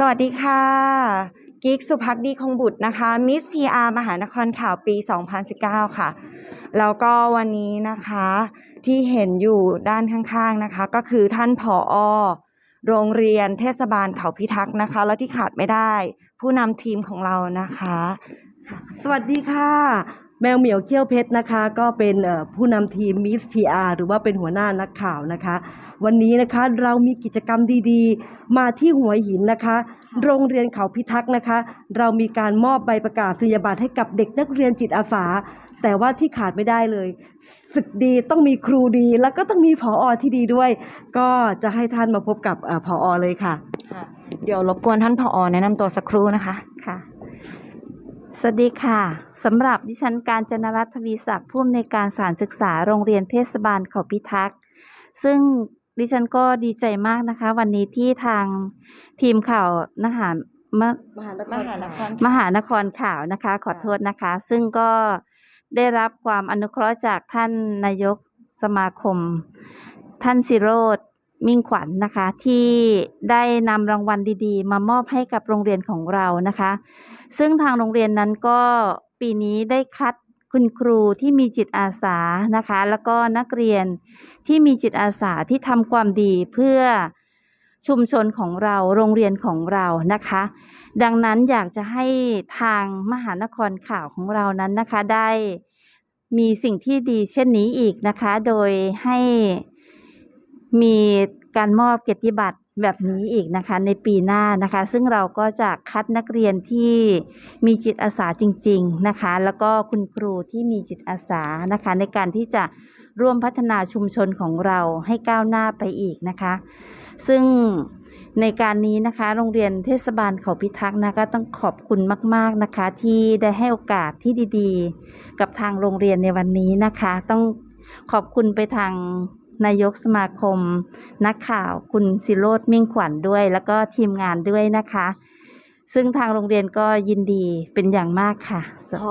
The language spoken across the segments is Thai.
สวัสดีค่ะกิ๊กสุภักดีคงบุตรนะคะมิสพีอาร์มหานครข่าวปี 2019 ค่ะ แล้วก็วันนี้นะคะที่เห็นอยู่ด้านข้างๆนะคะ ก็คือท่านผอโรงเรียนเทศบาลเขาพิทักษ์นะคะ แล้วที่ขาดไม่ได้ ผู้นำทีมของเรานะคะ สวัสดีค่ะ แมวเหมียวเขี้ยวเพชรนะคะ ก็เป็นเอ่อผู้นำทีมมิสพีอาร์หรือว่าเป็นหัวหน้านักข่าวนะคะ วันนี้นะคะเรามีกิจกรรมดีๆ มาที่หัวหินนะคะ โรงเรียนเขาพิทักษ์นะคะ เรามีการมอบใบประกาศนียบัตรให้กับเด็กนักเรียนจิตอาสา แต่ว่าที่ขาดไม่ได้เลยศึกดีต้องมีครูดี แล้วก็ต้องมีผออที่ดีด้วย ก็จะให้ท่านมาพบกับเออผออเลยค่ะค่ะ เดี๋ยวรบกวนท่านผอแนะนำตัวสักครู่นะคะค่ะ สวัสดีค่ะสำหรับดิฉันการจนรัตน์ทวีศักดิ์ผู้อำนวยการสถารศึกษาโรงเรียนเทศบาลเขาพิทักษ์ซึ่งดิฉันก็ดีใจมากนะคะ วันนี้ที่ทางทีมข่าวนะคะมะมหานคมรหานครมหานครข่าวนะคะ ขอโทษนะคะ ซึ่งก็ได้รับความอนุเคราะห์จากท่านนายกสมาคม ท่านสิโรธ มิ่งขวัญนะคะที่ได้นำรางวัลดีๆ มามอบให้กับโรงเรียนของเรานะคะ ซึ่งทางโรงเรียนนั้นก็ปีนี้ได้คัดคุณครูที่มีจิตอาสานะคะ แล้วก็นักเรียนที่มีจิตอาสาที่ทำความดีเพื่อชุมชนของเราโรงเรียนของเรานะคะ ดังนั้นอยากจะให้ทางมหานครข่าวของเรานั้นนะคะได้มีสิ่งที่ดีเช่นนี้อีกนะคะ โดยให้ มีการมอบเกียรติบัตรแบบนี้อีกนะคะในปีหน้านะคะ ซึ่งเราก็จะคัดนักเรียนที่มีจิตอาสาจริง ๆนะคะ แล้วก็คุณครูที่มีจิตอาสานะคะ ในการที่จะร่วมพัฒนาชุมชนของเราให้ก้าวหน้าไปอีกนะคะ ซึ่งในการนี้นะคะ โรงเรียนเทศบาลเขาพิทักษ์นะคะต้องขอบคุณมาก ๆนะคะ ที่ได้ให้โอกาสที่ดี ๆ กับทางโรงเรียนในวันนี้นะคะ ต้องขอบคุณไปทาง นายกสมาคม นักข่าวคุณสิโรธมิ่งขวัญด้วย แล้วก็ทีมงานด้วยนะคะ ซึ่งทางโรงเรียนก็ยินดีเป็นอย่างมากค่ะ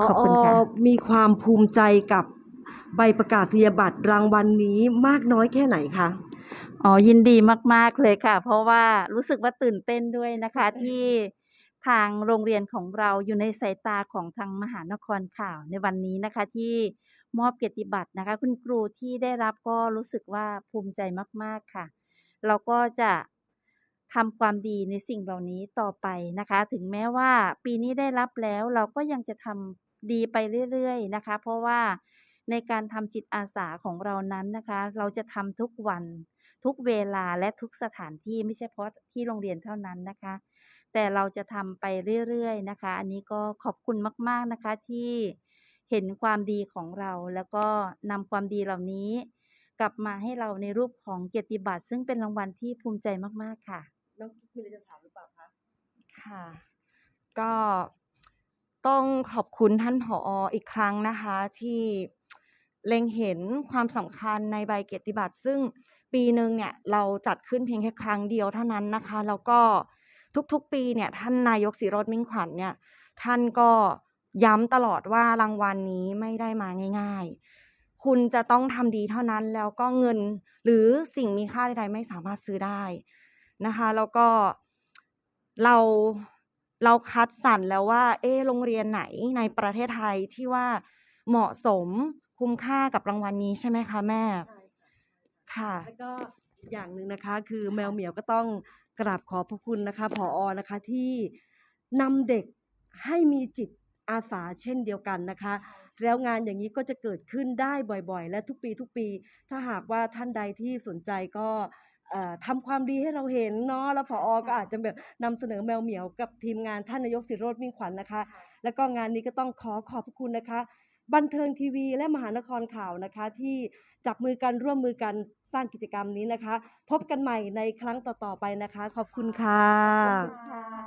ขอบคุณค่ะพอมีความภูมิใจกับใบประกาศนียบัตรรางวัลนี้มากน้อยแค่ไหนคะอ๋อยินดีมาก ๆ เลยค่ะ เพราะว่ารู้สึกว่าตื่นเต้นด้วยนะคะที่ทางโรงเรียนของเราอยู่ในสายตาของทางมหานครข่าวในวันนี้นะคะที่ มอบเกียรติบัตรนะคะ คุณครูที่ได้รับก็รู้สึกว่าภูมิใจมาก ๆ ค่ะ เราก็จะทำความดีในสิ่งเหล่านี้ต่อไปนะคะ ถึงแม้ว่าปีนี้ได้รับแล้วเราก็ยังจะทำดีไปเรื่อยๆนะคะ เพราะว่าในการทำจิตอาสาของเรานั้นนะคะ เราจะทำทุกวัน ทุกเวลาและทุกสถานที่ไม่ใช่เฉพาะที่โรงเรียนเท่านั้นนะคะ แต่เราจะทำไปเรื่อยๆนะคะ อันนี้ก็ขอบคุณมาก ๆนะคะที่ เห็นความดีของเรา แล้วก็นำความดีเหล่านี้ กลับมาให้เราในรูปของเกียรติบัตรซึ่งเป็นรางวัลที่ภูมิใจมากๆค่ะน้องกิ๊กมีอะไรจะถามหรือเปล่าคะค่ะ ก็ต้องขอบคุณท่านผออีกครั้งนะคะ ที่เล็งเห็นความสำคัญในใบเกียรติบัตรซึ่งปีหนึ่งเนี่ยเราจัดขึ้นเพียงแค่ครั้งเดียวเท่านั้นนะคะ แล้วก็ทุกๆปีเนี่ยท่านนายกศิโรธมิ่งขวัญเนี่ยท่านก็ ย้ำตลอดว่ารางวัลนี้ไม่ได้มาง่าย ๆ คุณจะต้องทำดีเท่านั้นแล้วก็เงินหรือสิ่งมีค่าใดๆไม่สามารถซื้อได้นะคะ แล้วก็เราเราคัดสรรแล้วว่า เอ๊ะโรงเรียนไหนในประเทศไทยที่ว่าเหมาะสมคุ้มค่ากับรางวัลนี้ใช่ไหมคะแม่ ค่ะแล้วก็อีกอย่างหนึ่งนะคะ คือแมวเหมียวก็ต้องกราบขอบพระคุณนะคะผอนะคะที่นำเด็กให้มีจิต อาสาเช่นเดียวกันนะคะ แล้วงานอย่างนี้ก็จะเกิดขึ้นได้บ่อยๆ และทุกปีทุกปี ถ้าหากว่าท่านใดที่สนใจก็เอ่อทำความดีให้เราเห็นเนาะแล้วผอก็อาจจะแบบนำเสนอแมวเหมียวกับทีมงานท่านนายกสิโรธมิ่งขวัญนะคะ แล้วก็งานนี้ก็ต้องขอขอบพระคุณนะคะ บันเทิงทีวีและมหานครข่าวนะคะ ที่จับมือกันร่วมมือกันสร้างกิจกรรมนี้นะคะ พบกันใหม่ในครั้งต่อๆไปนะคะ ขอบคุณค่ะขอบคุณค่ะ